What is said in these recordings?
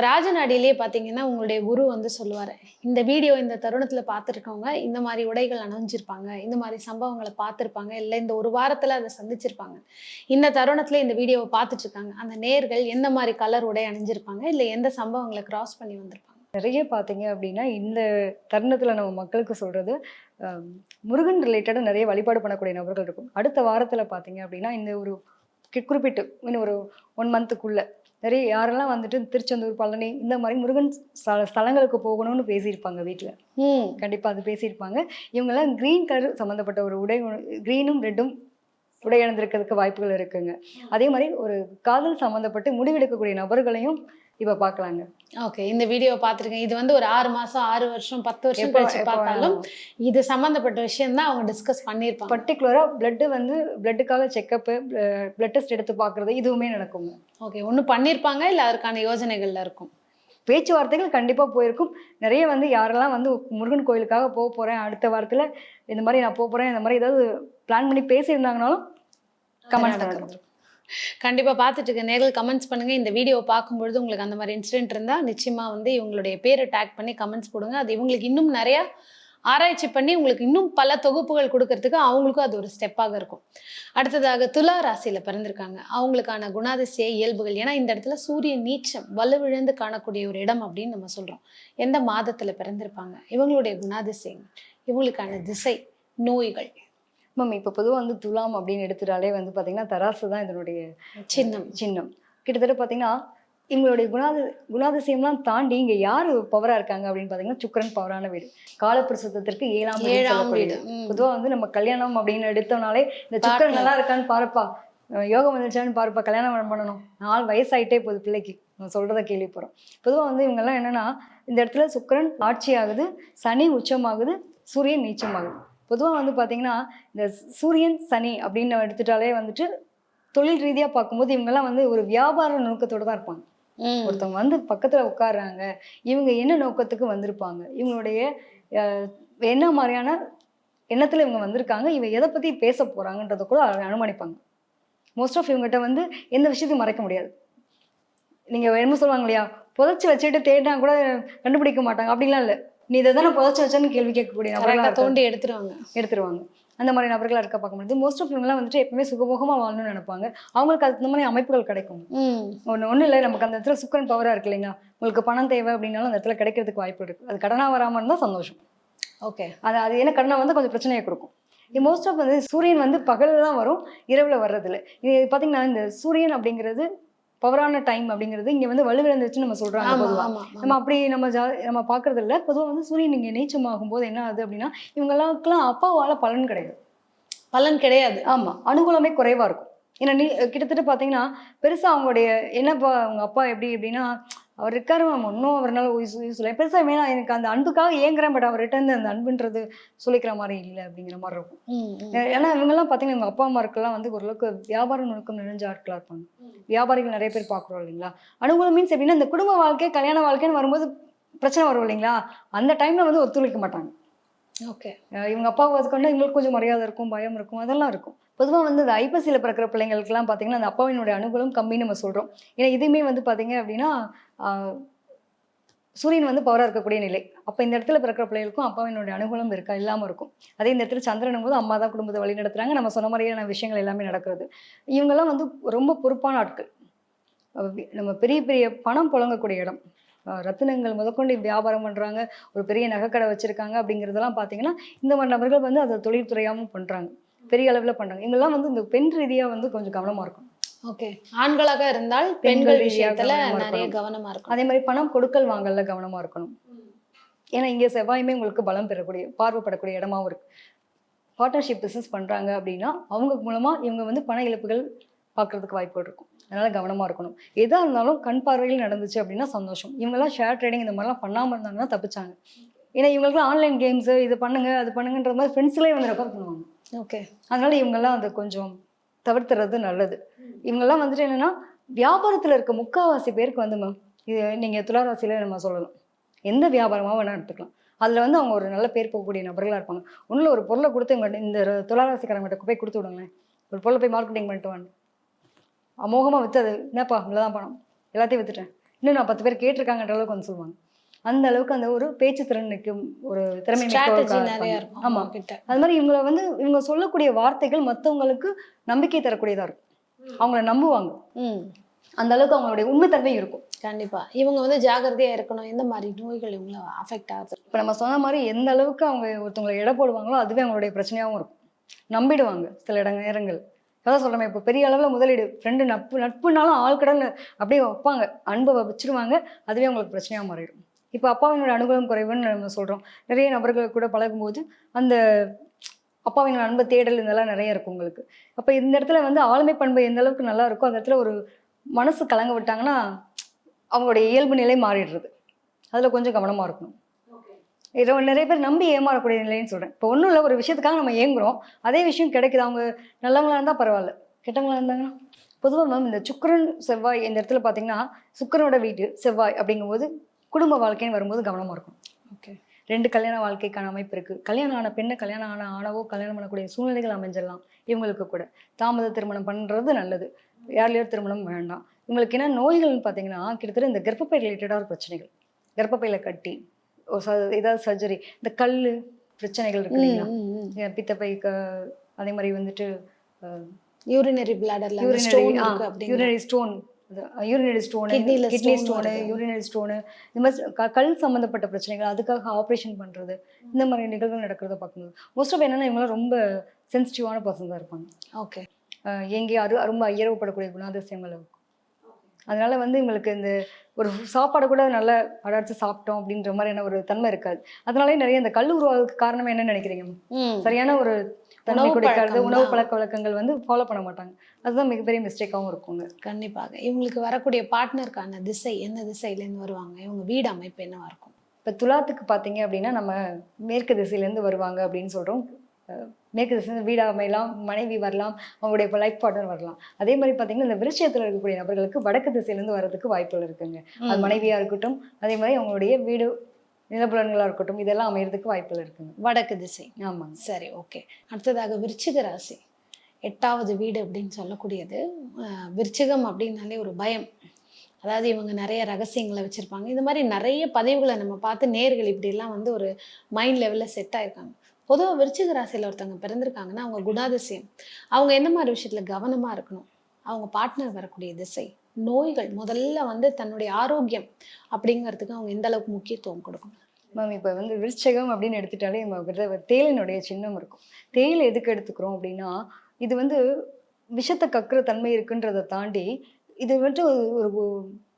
இப்போ ராஜநாடியிலே பார்த்தீங்கன்னா உங்களுடைய குரு வந்து சொல்லுவார் இந்த வீடியோ இந்த தருணத்தில் பார்த்துருக்கவங்க இந்த மாதிரி உடைகள் அணிஞ்சிருப்பாங்க இந்த மாதிரி சம்பவங்களை பார்த்துருப்பாங்க இல்லை இந்த ஒரு வாரத்தில் அதை சந்திச்சிருப்பாங்க. இந்த தருணத்தில் இந்த வீடியோவை பார்த்துட்ருக்காங்க. அந்த நேர்கள் எந்த மாதிரி கலர் உடை அணிஞ்சிருப்பாங்க இல்லை எந்த சம்பவங்களை கிராஸ் பண்ணி வந்திருப்பாங்க? நிறைய பார்த்தீங்க அப்படின்னா இந்த தருணத்தில் நம்ம மக்களுக்கு சொல்கிறது முருகன் ரிலேட்டடாக நிறைய வழிபாடு பண்ணக்கூடிய நபர்கள் இருக்கும். அடுத்த வாரத்தில் பார்த்தீங்க அப்படின்னா இந்த ஒரு கி- குறிப்பிட்டு இன்னும் ஒரு ஒன் மந்த்துக்குள்ளே நிறைய யாரெல்லாம் வந்துட்டு திருச்செந்தூர் பழனி இந்த மாதிரி முருகன் ஸ்த ஸ்தலங்களுக்கு போகணும்னு பேசியிருப்பாங்க வீட்டில் ம். கண்டிப்பாக அது பேசியிருப்பாங்க. இவங்கெல்லாம் க்ரீன் கலர் சம்மந்தப்பட்ட ஒரு உடை க்ரீனும் ரெட்டும் உடை அணிந்திருக்கிறதுக்கு வாய்ப்புகள் இருக்குங்க. அதே மாதிரி ஒரு காதல் சம்மந்தப்பட்டு முடிவெடுக்கக்கூடிய நபர்களையும் இப்போ பார்க்கலாங்க ஓகே இந்த வீடியோ பார்த்துருக்கேன் இது வந்து ஒரு ஆறு மாசம் ஆறு வருஷம் பத்து வருஷம் கழிச்சு பார்த்தாலும் இது சம்மந்தப்பட்ட விஷயம் தான் அவங்க டிஸ்கஸ் பண்ணியிருப்பாங்க. பர்டிகுலராக பிளட்டு வந்து பிளட்டுக்காக செக்கப்பு பிளட் டெஸ்ட் எடுத்து பார்க்குறது இதுவுமே நடக்குங்க. ஓகே ஒன்று பண்ணியிருப்பாங்க இல்லை அதற்கான யோஜனைகள்ல இருக்கும்? பேச்சுவார்த்தைகள் கண்டிப்பாக போயிருக்கும். நிறைய வந்து யாரெல்லாம் வந்து முருகன் கோயிலுக்காக போக போகிறேன் அடுத்த வாரத்தில் இந்த மாதிரி நான் போக போகிறேன் இந்த மாதிரி ஏதாவது பிளான் பண்ணி பேசியிருந்தாங்கனாலும் கமெண்ட் நடக்கும். கண்டிப்பாக கண்டிப்பா பார்த்துட்டு இருக்க நேரில் கமெண்ட்ஸ் பண்ணுங்க. இந்த வீடியோ பார்க்கும்பொழுது உங்களுக்கு அந்த மாதிரி இன்சிடென்ட் இருந்தா நிச்சயமாக வந்து இவங்களுடைய பேரை டேக் பண்ணி கமெண்ட்ஸ் போடுங்க. அது இவங்களுக்கு இன்னும் நிறையா ஆராய்ச்சி பண்ணி உங்களுக்கு இன்னும் பல தொகுப்புகள் கொடுக்கறதுக்கு அவங்களுக்கும் அது ஒரு ஸ்டெப்பாக இருக்கும். அடுத்ததாக துலா ராசியில பிறந்திருக்காங்க. அவங்களுக்கான குணாதிசய இயல்புகள். ஏன்னா இந்த இடத்துல சூரிய நீச்சம் வலுவிழந்து காணக்கூடிய ஒரு இடம் அப்படின்னு நம்ம சொல்றோம். எந்த மாதத்துல பிறந்திருப்பாங்க? இவங்களுடைய குணாதிசயங்கள் இவங்களுக்கான திசை நோய்கள். மேம் இப்போ பொதுவாக வந்து துலாம் அப்படின்னு எடுத்துட்டாலே வந்து பார்த்தீங்கன்னா தராசு தான் இதனுடைய சின்னம். சின்னம். கிட்டத்தட்ட பார்த்தீங்கன்னா இவங்களுடைய குணாதி குணாதிசயம்லாம் தாண்டி இங்கே யார் பவராக இருக்காங்க அப்படின்னு பார்த்தீங்கன்னா சுக்கிரன் பவரான வீடு. காலப்பிரசத்தத்திற்கு ஏழாம் ஏழாம். வீடு. பொதுவா வந்து நம்ம கல்யாணம் அப்படின்னு எடுத்தோம்னாலே இந்த சுக்கரன் நல்லா இருக்கான்னு பாருப்பா. யோகம் வந்துச்சான்னு பாருப்பா. கல்யாணம் பண்ணணும். நாலு வயசாயிட்டே போகுது பிள்ளைக்கு. நான் சொல்றத கேள்விப்படுறோம். பொதுவா வந்து இவங்கெல்லாம் என்னன்னா இந்த இடத்துல சுக்கிரன் ஆட்சி ஆகுது சனி உச்சமாகுது சூரியன் நீச்சமாகுது. பொதுவா வந்து பாத்தீங்கன்னா இந்த சூரியன் சனி அப்படின்னு எடுத்துட்டாலே வந்துட்டு தொழில் ரீதியா பார்க்கும்போது இவங்கெல்லாம் வந்து ஒரு வியாபார நோக்கத்தோட தான் இருப்பாங்க. ஒருத்தவங்க வந்து பக்கத்துல உட்கார்றாங்க இவங்க என்ன நோக்கத்துக்கு வந்திருப்பாங்க இவங்களுடைய என்ன மாதிரியான எண்ணத்துல இவங்க வந்திருக்காங்க இவங்க எதை பத்தி பேச போறாங்கன்றத கூட அனுமானிப்பாங்க. மோஸ்ட் ஆஃப் இவங்ககிட்ட வந்து எந்த விஷயத்தையும் மறைக்க முடியாது. நீங்க என்ன சொல்லுவாங்க இல்லையா புதைச்சு வச்சுட்டு தேடினா கூட கண்டுபிடிக்க மாட்டாங்க அப்படிலாம் இல்ல. நீ இதை தானே புதைச்சு வச்சேன்னு கேள்வி கேட்கக்கூடிய நபர்களா கரெக்டா இருக்காங்க. தோண்டி எடுத்துருவாங்க. எடுத்துருவாங்க. அந்த மாதிரி நபர்களா இருக்க பார்க்க முடியாது. மோஸ்ட் ஆஃப் இவங்கலாம் வந்துட்டு எப்பவுமே சுகமுகமா வாழணும்னு நினைப்பாங்க. அவங்களுக்கு அது இந்த மாதிரி அமைப்புகள் கிடைக்கும். ஒன்று ஒன்றும் இல்லை. நமக்கு அந்த இடத்துல சுக்கரன் பவராக இருக்கு இல்லைங்களா? உங்களுக்கு பணம் தேவை அப்படின்னாலும் அந்த இடத்துல கிடைக்கிறதுக்கு வாய்ப்பு இருக்கு. அது கடனாக வராமல் இருந்தால் சந்தோஷம். ஓகே அது அது ஏன்னா கடனை வந்து கொஞ்சம் பிரச்சனையை கொடுக்கும். இது மோஸ்ட் ஆஃப் வந்து சூரியன் வந்து பகலில் தான் வரும் இரவில் வர்றதில்ல. இது பார்த்தீங்கன்னா இந்த சூரியன் அப்படிங்கிறது பவரான டைம் அப்படிங்கிறது இங்கே வந்து வலுவிழந்துச்சுன்னு நம்ம சொல்கிறாங்க பொதுவாக நம்ம அப்படி நம்ம ஜா நம்ம பார்க்கறது இல்ல பொதுவாக வந்து சூரியன் இங்கே நீச்சமாகும் போது என்ன ஆகுது அப்படின்னா இவங்கெல்லாம்க்கெல்லாம் அப்பாவால பலன் கிடையாது. பலன் கிடையாது. ஆமா அனுகூலமே குறைவா இருக்கும். ஏன்னா நீ கிட்டத்தட்ட பாத்தீங்கன்னா பெருசா அவங்களுடைய என்னப்பா அவங்க அப்பா எப்படி எப்படின்னா அவர் இருக்காரு மேம் ஒன்றும் அவரால் யூஸ் யூஸ் இல்லை பெருசா வேணாம் எனக்கு அந்த அன்புக்காக ஏங்குறேன் பட் அவர்கிட்ட இருந்து அந்த அன்புன்றது சொல்லிக்கிற மாதிரி இல்லை அப்படிங்கிற மாதிரி இருக்கும். ஏன்னா இவங்கெல்லாம் பார்த்தீங்கன்னா இவங்க அப்பா அம்மாருக்கெல்லாம் வந்து ஓரளவுக்கு வியாபார நுணுக்கம் நிறைஞ்ச ஆட்களா இருப்பாங்க. வியாபாரிகள் நிறைய பேர் பார்க்குறோம் இல்லைங்களா? அனுகூலம் மீன்ஸ் எப்படின்னா இந்த குடும்ப வாழ்க்கை கல்யாண வாழ்க்கைன்னு வரும்போது பிரச்சனை வரும் இல்லைங்களா? அந்த டைம்ல வந்து ஒத்துழைக்க மாட்டாங்க. ஓகே. இவங்க அப்பாவை அதுக்கொண்டு இவங்களுக்கு கொஞ்சம் மரியாதை இருக்கும் பயம் இருக்கும் அதெல்லாம் இருக்கும். பொதுவாக வந்து இந்த ஐப்பசியில் பிறக்கிற பிள்ளைங்களுக்குலாம் பார்த்தீங்கன்னா அந்த அப்பாவினுடைய அனுகூலம் கம்மின்னு நம்ம சொல்கிறோம் ஏன்னா இதுவுமே வந்து பார்த்தீங்க அப்படின்னா சூரியன் வந்து பவராக இருக்கக்கூடிய நிலை. அப்போ இந்த இடத்துல பிறக்கிற பிள்ளைகளுக்கும் அப்பாவினுடைய அனுகூலம் இருக்கா? இல்லாமல் இருக்கும். அதே இந்த இடத்துல சந்திரனும் போது அம்மா தான் குடும்பத்தை வழி நடத்துகிறாங்க நம்ம சொன்ன மாதிரியான விஷயங்கள் எல்லாமே நடக்கிறது. இவங்கெல்லாம் வந்து ரொம்ப பொறுப்பான ஆட்கள். நம்ம பெரிய பெரிய பணம் புழங்கக்கூடிய இடம். ரத்தினங்கள் முதற்கொண்டு வியாபாரம் பண்ணுறாங்க ஒரு பெரிய நகைக்கடை வச்சுருக்காங்க அப்படிங்கிறதெல்லாம் பார்த்தீங்கன்னா இந்த மாதிரி நபர்கள் வந்து அதை தொழில்துறையாகவும் பண்ணுறாங்க பெரிய அளவில் பண்ணுறாங்க இவங்கெல்லாம் வந்து இந்த பெண் ரீதியாக வந்து கொஞ்சம் கவனமாக இருக்கும் ஓகே. ஆண்களாக இருந்தால் பெண்கள் ரீதியா விஷயத்துல கவனமா நிறைய. கவனமா இருக்கும் அதே மாதிரி பணம் கொடுக்கல் வாங்கல்ல கவனமாக இருக்கணும். ஏன்னா இங்கே செவ்வாயுமே உங்களுக்கு பலம் பெறக்கூடிய பார்வைப்படக்கூடிய இடமாவும் இருக்கு. பார்ட்னர்ஷிப் பிஸ்னஸ் பண்ணுறாங்க அப்படின்னா அவங்க மூலமாக இவங்க வந்து பண இழப்புகள் பார்க்கறதுக்கு வாய்ப்புகள் இருக்கும். அதனால கவனமாக இருக்கணும். எதாக இருந்தாலும் கண் பார்வையில் நடந்துச்சு அப்படின்னா சந்தோஷம். இவங்கெல்லாம் ஷேர் ட்ரேடிங் இந்த மாதிரிலாம் பண்ணாமல் இருந்தாங்கன்னா தப்பிச்சாங்க. ஏன்னா இவங்களுக்குலாம் ஆன்லைன் கேம்ஸு இது பண்ணுங்க அது பண்ணுங்கன்ற மாதிரி ஃப்ரெண்ட்ஸ்லேயே வந்து ரெக்கார்ட் பண்ணுவாங்க. ஓகே அதனால இவங்கெல்லாம் அதை கொஞ்சம் தவிர்த்துறது நல்லது. இவங்கெல்லாம் வந்துட்டு என்னன்னா வியாபாரத்தில் இருக்க முக்காவாசி பேருக்கு வந்து மேம் இது நீங்கள் துளாராசியில நம்ம சொல்லலாம் எந்த வியாபாரமாக வேணால் எடுத்துக்கலாம். அதில் வந்து அவங்க ஒரு நல்ல பேர் போகக்கூடிய நபர்களாக இருப்பாங்க. ஒன்றில் ஒரு பொருளை கொடுத்து இவங்க இந்த துளாராசிக்காரங்கிட்ட போய் கொடுத்து விடுங்களேன். ஒரு பொருளை போய் மார்க்கெட்டிங் பண்ணிட்டு வாங்க. அமோகமாக விற்று அது என்னப்பா இவ்வளோதான் பணம். எல்லாத்தையும் விற்றுட்டேன் இன்னும் நான் பத்து பேர் கேட்டிருக்காங்கன்ற அளவுக்கு வந்து சொல்லுவாங்க. அந்த அளவுக்கு அந்த ஒரு பேச்சு திறன் நிற்கும் ஒரு திறமை ஆமா. அது மாதிரி இவங்களை வந்து இவங்க சொல்லக்கூடிய வார்த்தைகள் மற்றவங்களுக்கு நம்பிக்கை தரக்கூடியதா இருக்கும். அவங்கள நம்புவாங்க. அந்த அளவுக்கு அவங்களுடைய உண்மைத்தன்மை இருக்கும். கண்டிப்பா. இவங்க வந்து ஜாகிரதையா இருக்கணும். எந்த மாதிரி நோய்கள் இவங்கள அஃபெக்ட் ஆகுது? இப்போ நம்ம சொன்ன மாதிரி எந்த அளவுக்கு அவங்க ஒருத்தவங்களை எடை போடுவாங்களோ அதுவே அவங்களுடைய பிரச்சனையாகவும் இருக்கும். நம்பிடுவாங்க சில இட நேரங்கள். அதான் சொல்றேன் இப்போ பெரிய அளவில் முதலீடு ஃப்ரெண்டு நட்பு நட்புனாலும் ஆள் கடல்ல அப்படியே வைப்பாங்க. அன்பை வச்சிருவாங்க. அதுவே அவங்களுக்கு பிரச்சனையாக மாறிடும். இப்போ அப்பாவினோட அனுகூலம் குறைவுன்னு நம்ம சொல்கிறோம் நிறைய நபர்கள் கூட பழகும்போது அந்த அப்பாவினோட அன்பை தேடல் இதெல்லாம் நிறைய இருக்கும் உங்களுக்கு. அப்போ இந்த இடத்துல வந்து ஆளுமை பண்பு எந்த அளவுக்கு நல்லா இருக்கோ அந்த இடத்துல ஒரு மனசு கலங்க விட்டாங்கன்னா அவங்களுடைய இயல்பு நிலை மாறிடுறது. அதில் கொஞ்சம் கவனமாக இருக்கணும். இதை நிறைய பேர் நம்பி ஏமாறக்கூடிய நிலைன்னு சொல்கிறேன் இப்போ ஒன்றும் இல்லை ஒரு விஷயத்துக்காக நம்ம ஏங்குறோம். அதே விஷயம் கிடைக்குது? அவங்க நல்லவங்களா இருந்தால் பரவாயில்ல. கெட்டவங்களா இருந்தாங்கன்னா? பொதுவாக மேம் இந்த சுக்கிரன் செவ்வாய் இந்த இடத்துல பார்த்தீங்கன்னா சுக்கிரனோட வீட்டு செவ்வாய் அப்படிங்கும்போது குடும்ப வாழ்க்கைன்னு வரும்போது கவனமாக இருக்கும் ஓகே. ரெண்டு கல்யாண வாழ்க்கைக்கான அமைப்பு இருக்குது கல்யாணம் ஆன பெண்ணை கல்யாணம் ஆன ஆணவோ கல்யாணம் பண்ணக்கூடிய சூழ்நிலைகள் அமைஞ்சிடலாம். இவங்களுக்கு கூட. தாமத திருமணம் பண்ணுறது நல்லது. யார்லையோ திருமணம் வேண்டாம். இவங்களுக்கு என்ன நோய்கள்னு பார்த்தீங்கன்னா கிட்டத்தட்ட இந்த கர்ப்பப்பை ரிலேட்டடான பிரச்சனைகள். கர்ப்பப்பையில கட்டி ஒரு ச ஏதாவது சர்ஜரி இந்த கல் பிரச்சனைகள் இருக்கு இல்லைங்களா? பித்தப்பை அதே மாதிரி வந்துட்டு urinary பிளாடர்ல urinary stone urinary stone kidney stone. Urinary stone இந்த மாதிரி கல் சம்மந்தப்பட்ட பிரச்சனைகள் அதுக்காக ஆப்ரேஷன் பண்ணுறது இந்த மாதிரி நிகழ்வுகள் நடக்கிறத பார்க்கும்போது மோஸ்ட் ஆஃப் என்னன்னா இவங்களாம் ரொம்ப சென்சிட்டிவான பர்சன் தான் இருப்பாங்க. ஓகே எங்கேயும் அரு ரொம்ப ஐயரவப்படக்கூடிய குணாதிசயங்கள் இருக்கும் அதனால வந்து இவங்களுக்கு இந்த ஒரு சாப்பாடு கூட நல்லா அடாச்சு சாப்பிட்டோம் அப்படின்ற மாதிரியான ஒரு தன்மை இருக்காது. அதனாலே நிறைய இந்த கல் உருவாகிறதுக்கு காரணம் என்னன்னு நினைக்கிறீங்க? சரியான ஒரு கொடுக்காத பழக்கம் உணவு. பழக்க வழக்கங்கள் வந்து ஃபாலோ பண்ண மாட்டாங்க. அதுதான் மிகப்பெரிய மிஸ்டேக்காகவும் இருக்குங்க கண்டிப்பாக. இவங்களுக்கு வரக்கூடிய பார்ட்னருக்கான திசை எந்த திசையில இருந்து வருவாங்க? இவங்க வீடு அமைப்பு என்னவா இருக்கும்? இப்போ துலாத்துக்கு பார்த்தீங்க அப்படின்னா நம்ம மேற்கு திசையிலேருந்து வருவாங்க அப்படின்னு சொல்கிறோம் மேற்கு திசையிலேருந்து வீடு அமையலாம் மனைவி வரலாம் அவங்களுடைய லைஃப் பார்ட்னர் வரலாம். அதே மாதிரி பார்த்தீங்கன்னா இந்த விருட்சத்தில் இருக்கக்கூடிய நபர்களுக்கு வடக்கு திசையிலேருந்து வர்றதுக்கு வாய்ப்புகள் இருக்குங்க. அது. மனைவியாக இருக்கட்டும் அதே மாதிரி அவங்களுடைய வீடு நிலப்புலன்களாக இருக்கட்டும் இதெல்லாம் அமையறதுக்கு வாய்ப்புகள் இருக்குங்க. வடக்கு திசை. ஆமாங்க. சரி ஓகே. அடுத்ததாக விருச்சிக ராசி. எட்டாவது வீடு அப்படின்னு சொல்லக்கூடியது. விருச்சிகம் அப்படின்னாலே ஒரு பயம். அதாவது இவங்க நிறைய ரகசியங்களை வச்சிருப்பாங்க. இந்த மாதிரி நிறைய பதிவுகளை நம்ம பார்த்து நேர்கள் இப்படிலாம் வந்து ஒரு மைண்ட் லெவலில் செட் ஆயிருக்காங்க. பொதுவாக விருச்சிக ராசியில் ஒருத்தவங்க பிறந்திருக்காங்கன்னா அவங்க குணாதிசயம். அவங்க எந்த மாதிரி விஷயத்துல கவனமா இருக்கணும்? அவங்க பார்ட்னர் வரக்கூடிய திசை. நோய்கள் முதல்ல வந்து தன்னுடைய ஆரோக்கியம் அப்படிங்கிறதுக்கு அவங்க எந்த அளவுக்கு முக்கியத்துவம் கொடுக்கணும்? மேம் இப்போ வந்து விருட்சகம் அப்படின்னு எடுத்துட்டாலே தேயிலினுடைய சின்னம் இருக்கும். தேயிலை எதுக்கு எடுத்துக்கிறோம் அப்படின்னா இது வந்து விஷத்தை கக்குற தன்மை இருக்குன்றதை தாண்டி இது வந்துட்டு ஒரு ஒரு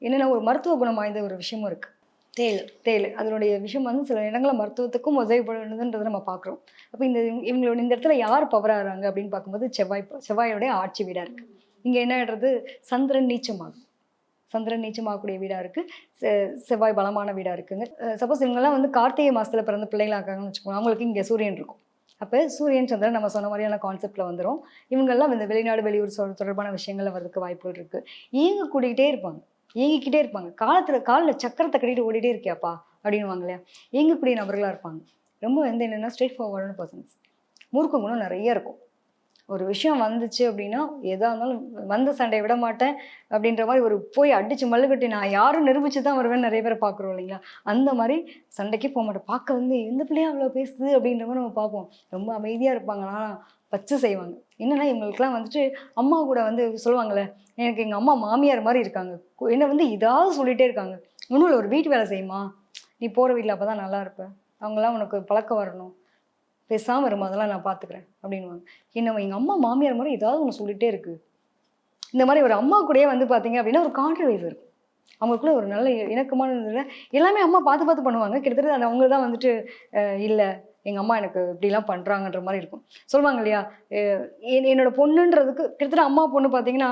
என்னென்னா ஒரு மருத்துவ குணம் வாய்ந்த ஒரு விஷயமும் இருக்கு. தேழு தேயிலை. அதனுடைய விஷயம் வந்து சில இடங்களில் மருத்துவத்துக்கும் உதவிப்படுதுன்றதை நம்ம பார்க்குறோம். அப்போ இந்த இவங்களோட இந்த இடத்துல யார் பவர் ஆகிறாங்க அப்படின்னு பார்க்கும்போது செவ்வாய் செவ்வாயோடைய ஆட்சி வீடாக இருக்கு. இங்கே என்ன ஆகிடுறது சந்திரன் நீச்சமாகும். சந்திரன் நீச்சமாகக்கூடிய வீடாக இருக்குது செ செவ்வாய் பலமான வீடாக இருக்குங்க. சப்போஸ் இவங்கெல்லாம் வந்து கார்த்திகை மாதத்தில் பிறந்த பிள்ளைங்களாக இருக்காங்கன்னு வச்சுக்கோங்க. அவங்களுக்கு இங்கே சூரியன் இருக்கும். அப்போ சூரியன் சந்திரன் நம்ம சொன்ன மாதிரியான கான்செப்டில் வந்துடும் இவங்கெல்லாம் இந்த வெளிநாடு வெளியூர் சொ- தொடர்பான விஷயங்களில் வர்றதுக்கு வாய்ப்புகள் இருக்குது இயங்க கூடிக்கிட்டே இருப்பாங்க. இயங்கிக்கிட்டே இருப்பாங்க. காலத்தில் காலில் சக்கரத்தை கட்டிட்டு ஓடிட்டே இருக்கியாப்பா? அப்படின்னுவாங்க இல்லையா? இயங்கக்கூடிய நபர்களாக இருப்பாங்க. ரொம்ப வந்து என்னென்னா ஸ்ட்ரெயிட் ஃபார்வர்டான பர்சன்ஸ் மூர்க்கங்களும் குணம் நிறைய இருக்கும். ஒரு விஷயம் வந்துச்சு அப்படின்னா எதாக இருந்தாலும் வந்த சண்டையை விட மாட்டேன் அப்படின்ற மாதிரி ஒரு போய் அடிச்சு மல்லுக்கட்டி நான் யாரும் நிரூபிச்சு தான் வருவேன் நிறைய பேர் பார்க்குறோம் இல்லைங்களா? அந்த மாதிரி சண்டைக்கே போக மாட்டேன். பார்க்க வந்து எந்த பிள்ளையா அவ்வளோ பேசுது? அப்படின்ற மாதிரி நம்ம பார்ப்போம். ரொம்ப அமைதியாக இருப்பாங்க. ஆனால் பச்சு செய்வாங்க. என்னன்னா இவங்களுக்குலாம் வந்துட்டு அம்மா கூட வந்து சொல்லுவாங்கள்ல எனக்கு எங்கள் அம்மா மாமியார் மாதிரி இருக்காங்க. என்ன வந்து இதாவது சொல்லிட்டே இருக்காங்க. ஒன்றும் இல்லை ஒரு வீட்டு வேலை செய்யுமா? நீ போகிற வீட்டில் அப்போ தான் நல்லா இருப்ப. அவங்களாம் உனக்கு பழக்கம் வரணும். பேசாமல் இருமா அதெல்லாம் நான் பார்த்துக்கிறேன் அப்படின்வாங்க என்ன எங்கள் அம்மா மாமியார் மாதிரி ஏதாவது ஒன்று சொல்லிகிட்டே இருக்கு. இந்த மாதிரி ஒரு அம்மா கூடயே வந்து பார்த்தீங்க அப்படின்னா ஒரு கான்ட்ரவைஸ் இருக்கும். அவங்களுக்குள்ள ஒரு நல்ல இணக்கமான இதில் எல்லாமே அம்மா பார்த்து பார்த்து பண்ணுவாங்க. கிட்டத்தட்ட அது அவங்க தான் வந்துட்டு இல்லை. எங்கள் அம்மா எனக்கு இப்படிலாம் பண்ணுறாங்கன்ற மாதிரி இருக்கும். சொல்லுவாங்க இல்லையா என்- என்னோட பொண்ணுன்றதுக்கு கிட்டத்தட்ட அம்மா பொண்ணு பார்த்தீங்கன்னா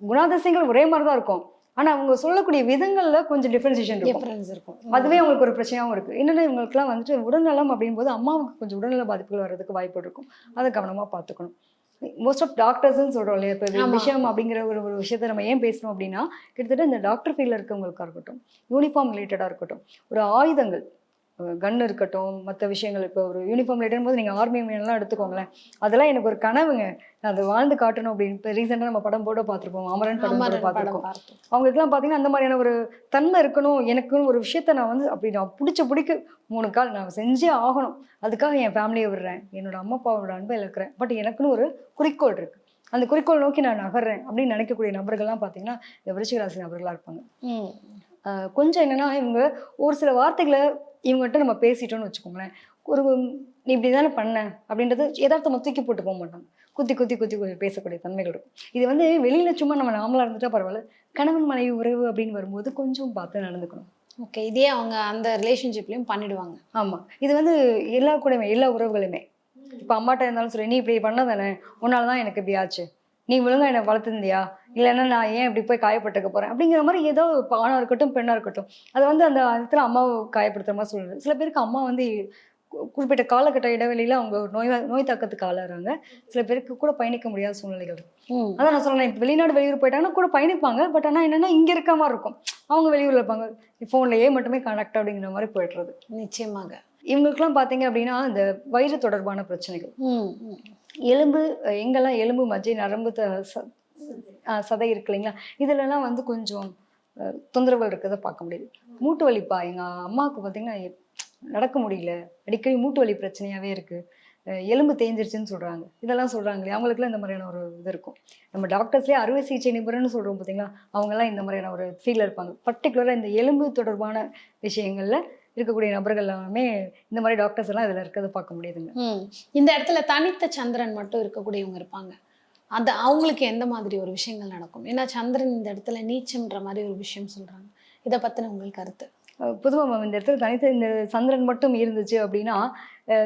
குணாதிசயங்கள் ஒரே மாதிரி தான் இருக்கும். ஆனால் அவங்க சொல்லக்கூடிய விதங்களில் கொஞ்சம் டிஃப்ரென்சியேஷன் இருக்கும். டிஃபரன்ஸ் இருக்கும். அதுவே அவங்களுக்கு ஒரு பிரச்சனையாகவும் இருக்குது என்னென்னா இவங்களுக்குலாம் வந்துட்டு உடல்நலம் அப்படிங்கும்போது அம்மாவுக்கு கொஞ்சம் உடல்நல பாதிப்புகள் வர்றதுக்கு வாய்ப்பு இருக்கும். அதை கவனமாக பார்த்துக்கணும். மோஸ்ட் ஆஃப் டாக்டர்ஸ்னு சொல்கிறோம் இல்லையா? இப்போ. விஷயம் அப்படிங்கிற ஒரு ஒரு விஷயத்தை நம்ம ஏன் பேசுகிறோம் அப்படின்னா கிட்டத்தட்ட இந்த டாக்டர் ஃபீல்டில் இருக்கவங்களுக்கா இருக்கட்டும் யூனிஃபார்ம் ரிலேட்டடாக இருக்கட்டும் ஒரு ஆயுதங்கள் கன் இருக்கட்டும் மற்ற விஷயங்கள் இப்போ ஒரு யூனிஃபார்ம் ரிட்டர்ன் போது நீங்கள் ஆர்மி எல்லாம் எடுத்துக்கோங்களேன். அதெல்லாம் எனக்கு ஒரு கனவுங்க. அதை வாழ்ந்து காட்டணும் அப்படின்னு இப்போ ரீசெண்டாக நம்ம படம் போட பார்த்துருப்போம். அமரன் படம் போட பார்த்துருக்கோம். அவங்களுக்குலாம் பார்த்தீங்கன்னா அந்த மாதிரியான ஒரு தன்மை இருக்கணும் எனக்குன்னு ஒரு விஷயத்த நான் வந்து அப்படி நான் பிடிச்ச பிடிக்க மூணு கால் நான் செஞ்சே ஆகணும். அதுக்காக என் ஃபேமிலியை விடுறேன். என்னோட அம்மா அப்பாவோட அன்பை இழக்கிறேன். பட் எனக்குன்னு ஒரு குறிக்கோள் இருக்கு. அந்த குறிக்கோள் நோக்கி நான் நகர்றேன் அப்படின்னு நினைக்கக்கூடிய நபர்கள்லாம் பார்த்தீங்கன்னா இந்த விருச்சிக ராசி நபர்களாக இருப்பாங்க கொஞ்சம் என்னன்னா இவங்க ஒரு சில வார்த்தைகளை இவங்ககிட்ட நம்ம பேசிட்டோம்னு வச்சுக்கோங்களேன். ஒரு நீ இப்படி தானே பண்ண? அப்படின்றது யதார்த்தமா தூக்கி போட்டு போக மாட்டாங்க குத்தி குத்தி குத்தி பேசக்கூடிய தன்மைகள் இருக்கும். இது வந்து வெளியில சும்மா நம்ம நாமளா இருந்துட்டா பரவாயில்ல. கணவன் மனைவி உறவு அப்படின்னு வரும்போது கொஞ்சம் பார்த்து நடந்துக்கணும். ஓகே இதே அவங்க அந்த ரிலேஷன்ஷிப்லயும் பண்ணிடுவாங்க. ஆமா. இது வந்து எல்லா கூடயுமே எல்லா உறவுகளுமே. இப்போ அம்மாட்ட இருந்தாலும் சரி நீ இப்படி பண்ணதானே? உன்னால தான் எனக்கு இப்படி ஆச்சு. நீ ஒழுங்கா என்னை வளர்த்துருந்தியா? இல்லைன்னா நான் ஏன் இப்படி போய் காயப்பட்டுக்க போறேன்? அப்படிங்கிற மாதிரி ஏதோ இப்போ இருக்கட்டும் பெண்ணா இருக்கட்டும். அதை வந்து அந்த இடத்துல அம்மாவை காயப்படுத்துற மாதிரி சொல்லுது சில பேருக்கு அம்மா வந்து குறிப்பிட்ட காலகட்ட இடைவெளியில அவங்க நோய் நோய் தாக்கத்துக்கு ஆளாகிறாங்க. சில பேருக்கு கூட பயணிக்க முடியாத சூழ்நிலைகள். அதான் நான் இப்போ வெளிநாடு வெளியூர் போயிட்டாங்கன்னா கூட பயணிப்பாங்க. பட் ஆனா என்னன்னா இங்க இருக்க மாதிரி இருக்கும். அவங்க வெளியூர்ல இருப்பாங்க. ஃபோன்லயே மட்டுமே கனெக்ட் அப்படிங்கிற மாதிரி போயிடுறது. நிச்சயமாக. இவங்களுக்குலாம் பார்த்தீங்க அப்படின்னா இந்த வயிறு தொடர்பான பிரச்சனைகள். எலும்பு எங்கெல்லாம் எலும்பு மஜ்ஜை நரம்பு த- ச- சதை இருக்கு இல்லைங்களா? இதுலலாம் வந்து கொஞ்சம் தொந்தரவுகள் இருக்கிறத பார்க்க முடியுது. மூட்டு வலிப்பா? எங்கள் அம்மாவுக்கு பார்த்தீங்கன்னா நடக்க முடியல. அடிக்கடி மூட்டு வலி பிரச்சனையாகவே இருக்குது எலும்பு தேஞ்சிருச்சுன்னு சொல்கிறாங்க இதெல்லாம் சொல்கிறாங்களே அவங்களுக்குலாம் இந்த மாதிரியான ஒரு இது இருக்கும். நம்ம டாக்டர்ஸ்லேயே அறுவை சிகிச்சை நிபுணர்னு சொல்கிறோம் பார்த்தீங்களா அவங்கெல்லாம் இந்த மாதிரியான ஒரு ஃபீலில் இருப்பாங்க. பர்டிகுலராக இந்த எலும்பு தொடர்பான விஷயங்களில் இருக்கக்கூடிய நபர்கள் எல்லாமே இந்த மாதிரி டாக்டர்ஸ் எல்லாம் இதில் இருக்கிறத பார்க்க முடியுதுங்க. இந்த இடத்துல தனித்த சந்திரன் மட்டும் இருக்கக்கூடியவங்க இருப்பாங்க. அது அவங்களுக்கு எந்த மாதிரி ஒரு விஷயங்கள் நடக்கும்? ஏன்னா சந்திரன் இந்த இடத்துல நீச்சம்ன்ற மாதிரி ஒரு விஷயம் சொல்றாங்க. இதை பத்தின உங்களுக்கு கருத்து. பொதுவாக மேம் இந்த இடத்துல தனித்த இந்த சந்திரன் மட்டும் இருந்துச்சு அப்படின்னா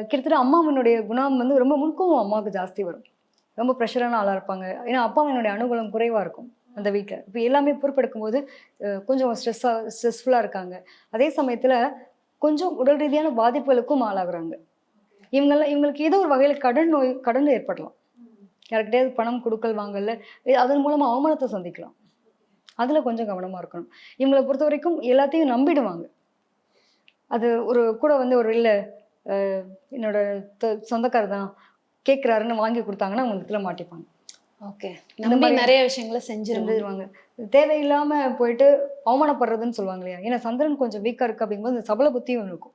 கிட்டத்தட்ட அம்மாவினுடைய குணம் வந்து ரொம்ப முன்கோவம் அம்மாவுக்கு ஜாஸ்தி வரும். ரொம்ப ப்ரெஷரான ஆளாக இருப்பாங்க. ஏன்னா அப்பாவினுடைய அனுகூலம் குறைவாக இருக்கும் அந்த வீட்டில் இப்போ எல்லாமே பொறுப்பெடுக்கும் போது கொஞ்சம் ஸ்ட்ரெஸ்ஸாக ஸ்ட்ரெஸ்ஃபுல்லாக இருக்காங்க. அதே சமயத்தில் கொஞ்சம் உடல் ரீதியான பாதிப்புகளுக்கும் ஆளாகிறாங்க. இவங்கெல்லாம் இவங்களுக்கு ஏதோ ஒரு வகையில் கடன் நோய் கடன் ஏற்படலாம். யாருக்கிட்டையாவது பணம் கொடுக்கல் வாங்கல அதன் மூலமாக அவமானத்தை சந்திக்கலாம். அதில் கொஞ்சம் கவனமாக இருக்கணும். இவங்களை பொறுத்த வரைக்கும் எல்லாத்தையும் நம்பிடுவாங்க. அது ஒரு கூட வந்து ஒரு இல்லை என்னோட தொ- சொந்தக்காரர் தான் கேட்குறாருன்னு வாங்கி கொடுத்தாங்கன்னா அவங்க இடத்துல மாட்டிப்பாங்க. ஓகே. இந்த மாதிரி- நிறைய விஷயங்களை செஞ்சிருவாங்க இருந்துருவாங்க தேவையில்லாம போயிட்டு அவமானப்படுறதுன்னு சொல்லுவாங்க இல்லையா? ஏன்னா சந்திரன் கொஞ்சம் வீக்கா இருக்கு அப்படிங்கும்போது இந்த சபல புத்தியும் இருக்கும்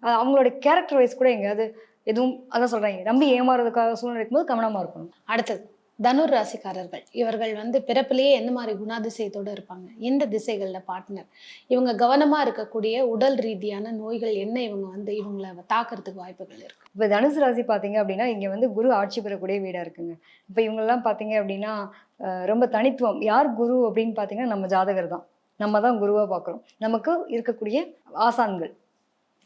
அது அவங்களோட கேரக்டர் வைஸ் கூட எங்கேயாவது எதுவும் அதான் சொல்றேன் நம்பி ஏமாறதுக்காக சூழ்நிலை இருக்கும்போது கவனமா இருக்கணும். அடுத்தது. தனுர் ராசிக்காரர்கள். இவர்கள் வந்து பிறப்பிலேயே எந்த மாதிரி குணாதிசயத்தோட இருப்பாங்க? எந்த திசைகள்ல பார்ட்னர் இவங்க கவனமா இருக்கக்கூடிய உடல் ரீதியான நோய்கள் என்ன? இவங்க வந்து இவங்களை தாக்குறதுக்கு வாய்ப்புகள் இருக்கு. இப்போ தனுசு ராசி பார்த்தீங்க அப்படின்னா இங்கே வந்து குரு ஆட்சி பெறக்கூடிய வீடாக இருக்குங்க. இப்போ இவங்கெல்லாம் பார்த்தீங்க அப்படின்னா ரொம்ப தனித்துவம். யார் குரு அப்படின்னு பார்த்தீங்கன்னா நம்ம ஜாதகர் தான். நம்ம தான் குருவாக பார்க்குறோம் நமக்கு இருக்கக்கூடிய ஆசான்கள்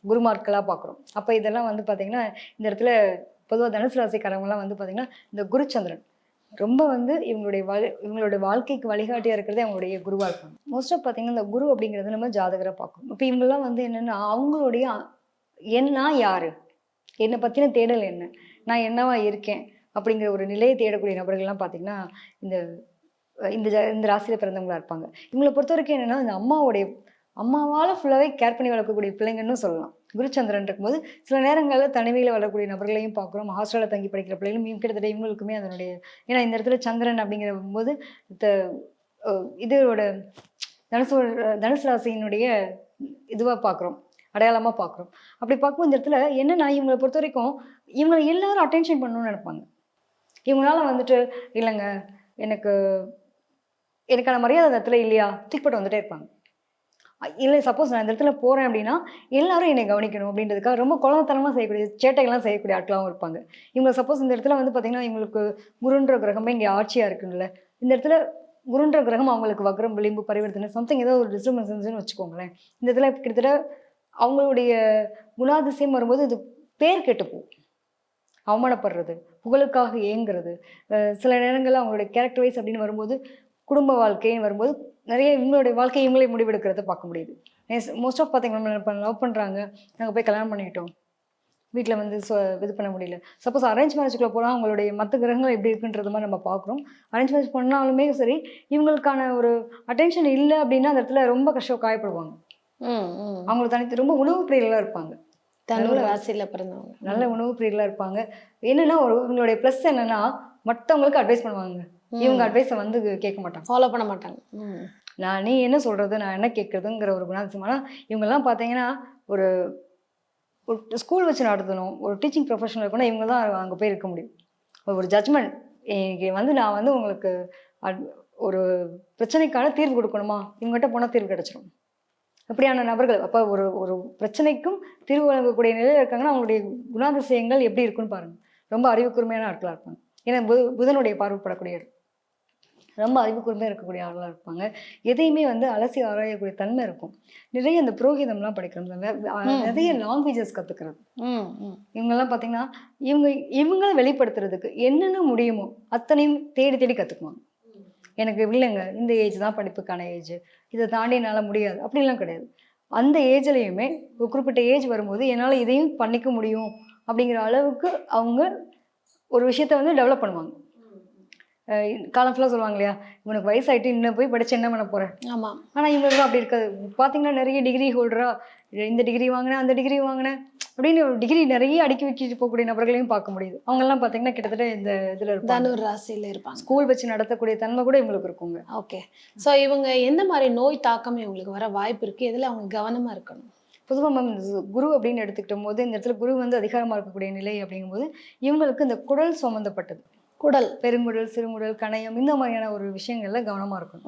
குருமார்களாக பார்க்குறோம் அப்போ இதெல்லாம் வந்து பாத்தீங்கன்னா இந்த இடத்துல பொதுவாக தனுசு ராசிக்காரவங்கலாம் வந்து பார்த்தீங்கன்னா இந்த குருச்சந்திரன். ரொம்ப வந்து இவங்களுடைய வழி இவங்களுடைய வாழ்க்கைக்கு வழிகாட்டியாக இருக்கிறதே அவங்களுடைய குருவாக இருப்பாங்க மோஸ்ட் ஆஃப் பார்த்தீங்கன்னா இந்த குரு அப்படிங்கிறது நம்ம ஜாதகரை பார்க்கணும் இப்போ இவங்கெல்லாம் வந்து என்னென்னா அவங்களுடைய என்னா யார்? யாரு என்னை பற்றின தேடல் என்ன? நான் என்னவா இருக்கேன்? அப்படிங்கிற ஒரு நிலையை தேடக்கூடிய நபர்கள்லாம் பார்த்தீங்கன்னா இந்த இந்த ஜா- இந்த ராசியில் பிறந்தவங்களா இருப்பாங்க. இவங்களை பொறுத்த வரைக்கும் என்னன்னா இந்த அம்மாவுடைய அம்மாவால் ஃபுல்லாகவே கேர் பண்ணி வளர்க்கக்கூடிய பிள்ளைங்கன்னு சொல்லலாம். குருச்சந்திரன் இருக்கும்போது சில நேரங்களில் தனிமையில் வரக்கூடிய நபர்களையும் பார்க்குறோம். ஹாஸ்டலில் தங்கி படிக்கிற பிள்ளைகளும் இவங்க கிட்டத்தட்ட இவங்களுக்குமே அதனுடைய ஏன்னா இந்த இடத்துல சந்திரன் அப்படிங்கிற போது இதோட தனுசு தனுசு ராசியினுடைய இதுவாக பார்க்குறோம். அடையாளமாக பார்க்குறோம். அப்படி பார்க்கும்போது இந்த இடத்துல என்னென்னா இவங்களை பொறுத்த வரைக்கும் இவங்களை எல்லாரும் அட்டென்ஷன் பண்ணணும்னு நினைப்பாங்க. இவங்களால வந்துட்டு இல்லைங்க எனக்கு எனக்கான மரியாதை அந்த இடத்துல இல்லையா? திக்பட்டு வந்துட்டே இருப்பாங்க. இல்லை சப்போஸ் நான் இந்த இடத்துல போகிறேன் அப்படின்னா எல்லாரும் என்னை கவனிக்கணும் அப்படின்றதுக்காக ரொம்ப குழந்தைத்தனமாக செய்யக்கூடிய சேட்டைகள்லாம் செய்யக்கூடிய ஆட்களாகவும் இருப்பாங்க. இவங்க சப்போஸ் இந்த இடத்துல வந்து பார்த்திங்கன்னா இவங்களுக்கு குருன்ற கிரகமே இங்கே ஆட்சியாக இருக்குங்களே இந்த இடத்துல குருன்ற கிரகம் அவங்களுக்கு வக்ரம் விளிம்பு பரிவர்த்தனை சம்திங் ஏதோ ஒரு டிஸ்டர்பன்ஸ்னு வச்சுக்கோங்களேன். இந்த இடத்துல கிட்டத்தட்ட அவங்களுடைய குணாதிசயம் வரும்போது இது பேர் கெட்டு போகும். அவமானப்படுறது புகழுக்காக ஏங்குறது சில நேரங்களில் அவங்களுடைய கேரக்டர் வைஸ் அப்படின்னு வரும்போது குடும்ப வாழ்க்கைன்னு வரும்போது நிறைய இவங்களுடைய வாழ்க்கை இவங்களே முடிவெடுக்கிறத பார்க்க முடியுது. மோஸ்ட் ஆஃப் பார்த்தீங்கன்னா லவ் பண்ணுறாங்க நாங்கள் போய் கல்யாணம் பண்ணிக்கிட்டோம் வீட்டில் வந்து இது பண்ண முடியல. சப்போஸ் அரேஞ்ச் மேரேஜ்குள்ளே போனால் அவங்களுடைய மற்ற கிரகங்கள் எப்படி இருக்குன்றது மாதிரி நம்ம பார்க்குறோம். அரேஞ்ச் மேரேஜ் பண்ணாலுமே சரி இவங்களுக்கான ஒரு அட்டென்ஷன் இல்லை அப்படின்னா அந்த இடத்துல ரொம்ப கஷ்டம் காயப்படுவாங்க. அவங்களுக்கு தனித்து ரொம்ப உணவு பிரியர்களாக இருப்பாங்க. தனுர் ராசியில பிறந்தவங்க. நல்ல உணவு பிரியர்களாக இருப்பாங்க. என்னன்னா ஒரு இவங்களுடைய ப்ளஸ் என்னன்னா மற்றவங்களுக்கு அட்வைஸ் பண்ணுவாங்க. இவங்க அட்வைஸை வந்து கேட்க மாட்டாங்க. ஃபாலோ பண்ண மாட்டாங்க. நான் நீ என்ன சொல்றது? நான் என்ன கேட்கறதுங்கிற ஒரு குணாதிசயம் ஆனால் இவங்கெல்லாம் பார்த்தீங்கன்னா ஒரு ஒரு ஸ்கூல் வச்சு நடத்தணும் ஒரு டீச்சிங் ப்ரொஃபஷனல் இருக்கணும் இவங்க தான் அங்கே போய் இருக்க முடியும். ஒரு ஜட்ஜ்மெண்ட் இன்னைக்கு வந்து நான் வந்து உங்களுக்கு ஒரு பிரச்சனைக்கான தீர்வு கொடுக்கணுமா? இவங்ககிட்ட போனால் தீர்வு கிடைச்சிரும். இப்படியான நபர்கள் அப்போ ஒரு ஒரு பிரச்சனைக்கும் தீர்வு வழங்கக்கூடிய நிலையில் இருக்காங்கன்னா அவங்களுடைய குணாதிசயங்கள் எப்படி இருக்குன்னு பாருங்க. ரொம்ப அறிவு கூர்மையான ஆட்களாக இருப்பாங்க. ஏன்னா புத- புதனுடைய பார்வைப்படக்கூடிய இடம். ரொம்ப அறிவு கூர்மையாக இருக்கக்கூடிய ஆட்களாக இருப்பாங்க. எதையுமே வந்து அலசி ஆராயக்கூடிய தன்மை இருக்கும். நிறைய இந்த புரோகிதம்லாம் படிக்கிறது. நிறைய லாங்குவேஜஸ் கற்றுக்கிறது இவங்கெல்லாம் பார்த்தீங்கன்னா இவங்க இவங்களை வெளிப்படுத்துறதுக்கு என்னென்ன முடியுமோ அத்தனையும் தேடி தேடி கற்றுக்குவாங்க எனக்கு இல்லைங்க இந்த ஏஜ் தான் படிப்புக்கான ஏஜ் இதை தாண்டி என்னால் முடியாது. அப்படிலாம் கிடையாது. அந்த ஏஜ்லேயுமே ஒரு குறிப்பிட்ட ஏஜ் வரும்போது என்னால் இதையும் பண்ணிக்க முடியும் அப்படிங்கிற அளவுக்கு அவங்க ஒரு விஷயத்த வந்து டெவலப் பண்ணுவாங்க. காலம் ஃபுல்லாக சொல்லுவாங்க இல்லையா இவனுக்கு வயசாயிட்டு இன்னும் போய் படிச்சு என்ன பண்ண போகிறேன் ஆமா. ஆனால் இவங்களுக்கு அப்படி இருக்காது. பார்த்தீங்கன்னா நிறைய டிகிரி ஹோல்டரா இந்த டிகிரி வாங்கினேன் அந்த டிகிரி வாங்கினேன் அப்படின்னு டிகிரி நிறைய அடுக்கி வச்சுட்டு போகக்கூடிய நபர்களையும் பார்க்க முடியுது. அவங்கெல்லாம் பார்த்தீங்கன்னா கிட்டத்தட்ட இந்த இதில் இருப்பாங்க. தனுர் ராசியில இருப்பாங்க. ஸ்கூல் வச்சு நடத்தக்கூடிய தன்மை கூட இவங்களுக்கு இருக்குங்க. ஓகே சோ இவங்க எந்த மாதிரி நோய் தாக்கம் இவங்களுக்கு வர வாய்ப்பு இருக்கு? எதுல அவங்க கவனமா இருக்கணும்? பொதுவாக மேம் குரு அப்படின்னு எடுத்துக்கிட்ட போது இந்த இடத்துல குரு வந்து அதிகாரமாக இருக்கக்கூடிய நிலை அப்படிங்கும்போது இவங்களுக்கு இந்த குடல் சம்மந்தப்பட்டது குடல். பெருங்குடல் சிறுங்குடல் கணையம் இந்த மாதிரியான ஒரு விஷயங்கள்ல கவனமாக இருக்கணும்.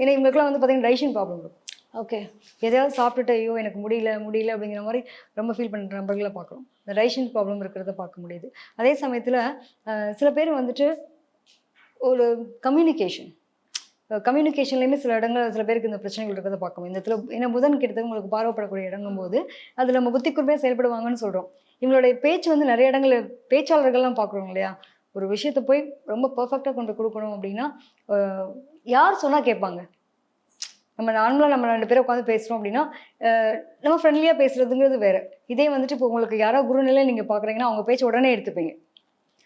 ஏன்னா இவங்களுக்குலாம் வந்து பார்த்தீங்கன்னா டைஷன் ப்ராப்ளம் இருக்கும். ஓகே. எதையாவது சாப்பிட்டுட்டு ஐயோ எனக்கு முடியல முடியல அப்படிங்கிற மாதிரி ரொம்ப ஃபீல் பண்ணுற நபர்களை பார்க்குறோம் இந்த டைஷன் ப்ராப்ளம் இருக்கிறத பார்க்க முடியுது. அதே சமயத்தில் சில பேர் வந்துட்டு ஒரு கம்யூனிகேஷன் கம்யூனிகேஷன்லேயுமே சில இடங்கள் சில பேருக்கு இந்த பிரச்சனைகள் இருக்கிறத பார்க்க முடியும் இந்த இடத்துல ஏன்னா புதன் கிட்ட உங்களுக்கு பார்வைப்படக்கூடிய இடங்கும் போது அது நம்ம புத்தி கூர்மையாக செயல்படுவாங்கன்னு சொல்கிறோம் இவங்களுடைய பேச்சு வந்து நிறைய இடங்கள்ல பேச்சாளர்கள்லாம் பார்க்குறோம் இல்லையா? ஒரு விஷயத்தை போய் ரொம்ப பர்ஃபெக்டாக கொண்டு கொடுக்கணும் அப்படின்னா யார் சொன்னால் கேட்பாங்க. நம்ம நார்மலாக நம்ம ரெண்டு பேரும் உட்காந்து பேசுகிறோம் அப்படின்னா நம்ம ஃப்ரெண்ட்லியாக பேசுறதுங்கிறது வேறு. இதே வந்துட்டு இப்போ உங்களுக்கு யாரோ குருநிலையில் நீங்கள் பார்க்குறீங்கன்னா அவங்க பேச்சு உடனே எடுத்துப்பீங்க.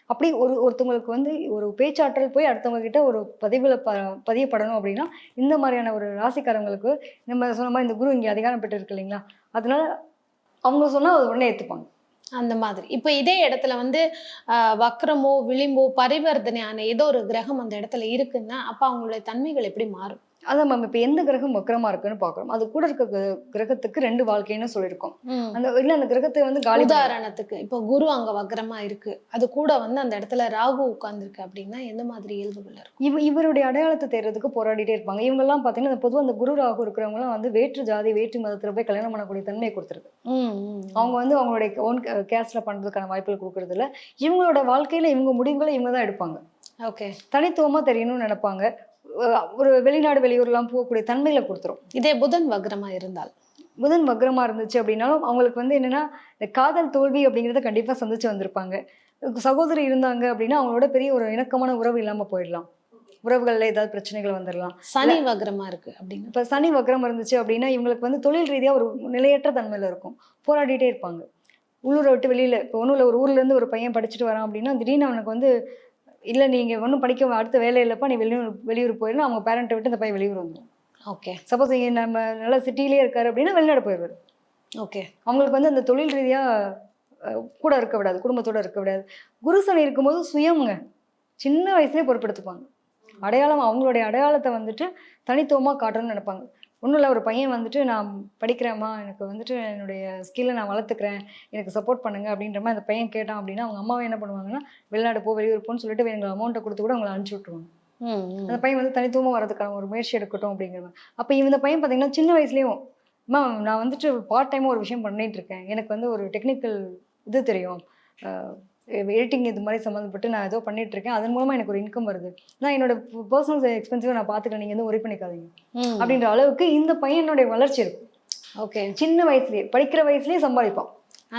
அப்படி ஒரு ஒருத்தவங்களுக்கு வந்து ஒரு பேச்சாற்றல் போய் அடுத்தவங்க கிட்ட ஒரு பதிவில் ப பதியப்படணும் அப்படின்னா இந்த மாதிரியான ஒரு ராசிக்காரங்களுக்கு நம்ம சொன்ன மாதிரி இந்த குரு இங்கே அதிகாரம் பெற்றிருக்கு இல்லைங்களா? அதனால அவங்க சொன்னால் அது உடனே ஏற்றுப்பாங்க அந்த மாதிரி. இப்போ இதே இடத்துல வந்து ஆஹ், வக்ரமோ விளிம்போ பரிவர்த்தனையான ஏதோ ஒரு கிரகம் அந்த இடத்துல இருக்குன்னா அப்ப அவங்களுடைய தன்மைகள் எப்படி மாறும்? அதான் மேம் இப்போ எந்த கிரகம் வக்கரமாக இருக்குன்னு பார்க்குறோம் அது கூட இருக்க கிர- கிரகத்துக்கு ரெண்டு வாழ்க்கைன்னு சொல்லியிருக்கோம். அந்த இல்லை அந்த கிரகத்தை வந்து காலி உதாரணத்துக்கு இப்போ குரு அங்க வக்ரமா இருக்கு. அது கூட வந்து அந்த இடத்துல ராகு உட்கார்ந்துருக்கு அப்படின்னா எந்த மாதிரி இயல்புகள் இருக்கும்? இவ இவருடைய அடையாளத்தை தேடுறதுக்கு போராடிட்டே இருப்பாங்க. இவங்கெல்லாம் பார்த்தீங்கன்னா பொதுவாக அந்த குரு ராகு இருக்கிறவங்கலாம் வந்து வேற்று ஜாதி வேற்று மதத்தில் போய் கல்யாணம் பண்ணக்கூடிய தன்மையை கொடுத்துருக்கு. அவங்க வந்து அவங்களுடைய ஓன் கேஸ்ட்ல பண்றதுக்கான வாய்ப்புகள் கொடுக்கறது இல்ல இவங்களோட வாழ்க்கையில இவங்க முடிவுகளை இவங்க தான் எடுப்பாங்க. ஓகே. தனித்துவமா தெரியணும்னு நினைப்பாங்க. ஒரு வெளிநாடு வெளியூர்லாம் போகக்கூடிய தன்மைகளை கொடுத்துரும். இதே புதன் வக்ரமா இருந்தால். புதன் வக்ரமா இருந்துச்சு அப்படின்னாலும் அவங்களுக்கு வந்து என்னன்னா இந்த காதல் தோல்வி அப்படிங்கிறத கண்டிப்பா சந்திச்சு வந்திருப்பாங்க. சகோதரி இருந்தாங்க அப்படின்னா அவங்களோட பெரிய ஒரு இணக்கமான உறவு இல்லாம போயிடலாம். உறவுகள்ல ஏதாவது பிரச்சனைகள் வந்துடலாம். சனி வக்ரமா இருக்கு அப்படின்னா. இப்போ சனி வக்ரம் இருந்துச்சு அப்படின்னா இவங்களுக்கு வந்து தொழில் ரீதியாக ஒரு நிலையற்ற தன்மையில் இருக்கும். போராடிட்டே இருப்பாங்க. உள்ளூரை விட்டு வெளியில் இப்போ ஒன்றும் இல்லை ஒரு ஊர்லேருந்து ஒரு பையன் படிச்சுட்டு வரான் அப்படின்னா திடீர்னு அவனுக்கு வந்து இல்லை நீங்கள் ஒன்றும் படிக்க அடுத்த வேலை இல்லைப்பா நீ வெளியூர் வெளியூர் போயிடணும் அவங்க பேரண்ட்டை விட்டு இந்த பையன் வெளியூர் வந்துடும் ஓகே சப்போஸ் இங்கே நம்ம நல்ல சிட்டிலேயே இருக்காரு அப்படின்னா வெளிநாடு போயிடுவார். ஓகே அவங்களுக்கு வந்து அந்த தொழில் ரீதியாக கூட இருக்க விடாது குடும்பத்தோட இருக்க விடாது. குரு சனி இருக்கும்போது சுயம்ங்க. சின்ன வயசுலேயே பொறுப்பெடுத்துப்பாங்க. அடையாளம் அவங்களுடைய அடையாளத்தை வந்துட்டு தனித்துவமாக காட்டணும்னு நினைப்பாங்க. ஒன்றும் இல்லை ஒரு பையன் வந்துட்டு நான் படிக்கிறேம்மா எனக்கு வந்துட்டு என்னுடைய ஸ்கில்லை நான் வளர்த்துக்கிறேன் எனக்கு சப்போர்ட் பண்ணுங்க அப்படின்ற மாதிரி அந்த பையன் கேட்டான் அப்படின்னா அவங்க அம்மாவை என்ன பண்ணுவாங்கன்னா வெளிநாடு போ வெளியூர் போன்னு சொல்லிட்டு எங்களுக்கு அமௌண்ட்டை கொடுத்து கூட அவங்களை அனுப்பிச்சி விட்ருவாங்க ம், ம். அந்த பையன் வந்து தனித்துவமாக வரதுக்கான ஒரு முயற்சி எடுக்கட்டும் அப்படிங்கிற அப்போ இந்த பையன் பார்த்தீங்கன்னா சின்ன வயசுலேயும் அம்மா நான் வந்துட்டு பார்ட் டைமாக ஒரு விஷயம் பண்ணிட்டு இருக்கேன். எனக்கு வந்து ஒரு டெக்னிக்கல் இது தெரியும். எடிட்டிங் இது மாதிரி சம்மந்தப்பட்டு நான் ஏதோ பண்ணிட்டு இருக்கேன் அதன் மூலமாக எனக்கு ஒரு இன்கம் வருது. நான் என்னோட பர்சனல் எக்ஸ்பென்சிவை நான் பார்த்துக்கிறேன் நீங்கள் எதுவும் ஒரி பண்ணிக்காதீங்க. அப்படின்ற அளவுக்கு இந்த பையனுடைய வளர்ச்சி இருக்கும் ஓகே. சின்ன வயசுலேயே படிக்கிற வயசுலேயே சம்பாதிப்பான்.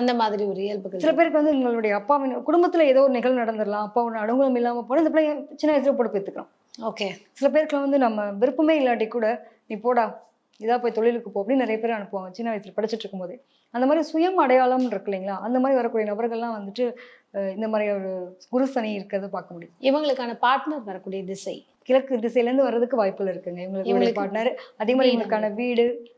அந்த மாதிரி ஒரு இயல்புகள் சில பேருக்கு வந்து உங்களுடைய அப்பாவின் குடும்பத்தில் ஏதோ ஒரு நிகழ்வு நடந்துடலாம். அப்பாவோட அனுகூலம் இல்லாமல் போனால் இந்த பிள்ளை சின்ன வயசுல பொறுப்பேற்றுக்கலாம் ஓகே. சில பேருக்குலாம் வந்து நம்ம விருப்பமே இல்லாட்டி கூட நீ போடா இதா போய் தொழிலுக்கு போ அப்படின்னு நிறைய பேர் அனுப்புவாங்க. சின்ன வயசுல படிச்சுட்டு இருக்கும்போதே. அந்த மாதிரி சுயம் அடையாளம் இருக்கு இல்லைங்களா? அந்த மாதிரி வரக்கூடிய நபர்கள்லாம் வந்துட்டு இந்த மாதிரி ஒரு குரு சனி இருக்கிறத பார்க்க முடியும். இவங்களுக்கான பார்ட்னர் வரக்கூடிய திசை. கிழக்கு திசையிலேருந்து வர்றதுக்கு வாய்ப்புகள் இருக்குங்க. இவங்களுக்கு பார்ட்னர் அதே மாதிரி. இவங்களுக்கான வீடு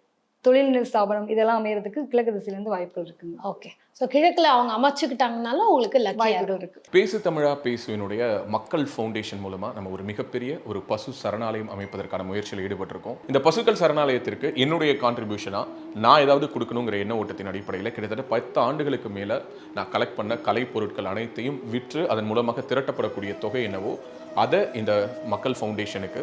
தொழில் ஸ்தாபனம் இதெல்லாம் அமையறதுக்கு கிழக்கு திசையிலேருந்து வாய்ப்புகள் இருக்குங்க. ஓகே ஸோ கிழக்குல அவங்க அமைச்சுக்கிட்டாங்கனாலும் உங்களுக்கு வாய்ப்புகள் இருக்கு. பேசு தமிழா பேசுவினுடைய மக்கள் ஃபவுண்டேஷன் மூலமா நம்ம ஒரு மிகப்பெரிய ஒரு பசு சரணாலயம் அமைப்பதற்கான முயற்சியில் ஈடுபட்டிருக்கோம். இந்த பசுக்கள் சரணாலயத்திற்கு என்னுடைய கான்ட்ரிபியூஷனா நான் ஏதாவது கொடுக்கணுங்கிற எண்ண ஓட்டத்தின் அடிப்படையில் கிட்டத்தட்ட பத்து ஆண்டுகளுக்கு மேல நான் கலெக்ட் பண்ண கலை பொருட்கள் அனைத்தையும் விற்று அதன் மூலமாக திரட்டப்படக்கூடிய தொகை என்னவோ அதை இந்த மக்கள் ஃபவுண்டேஷனுக்கு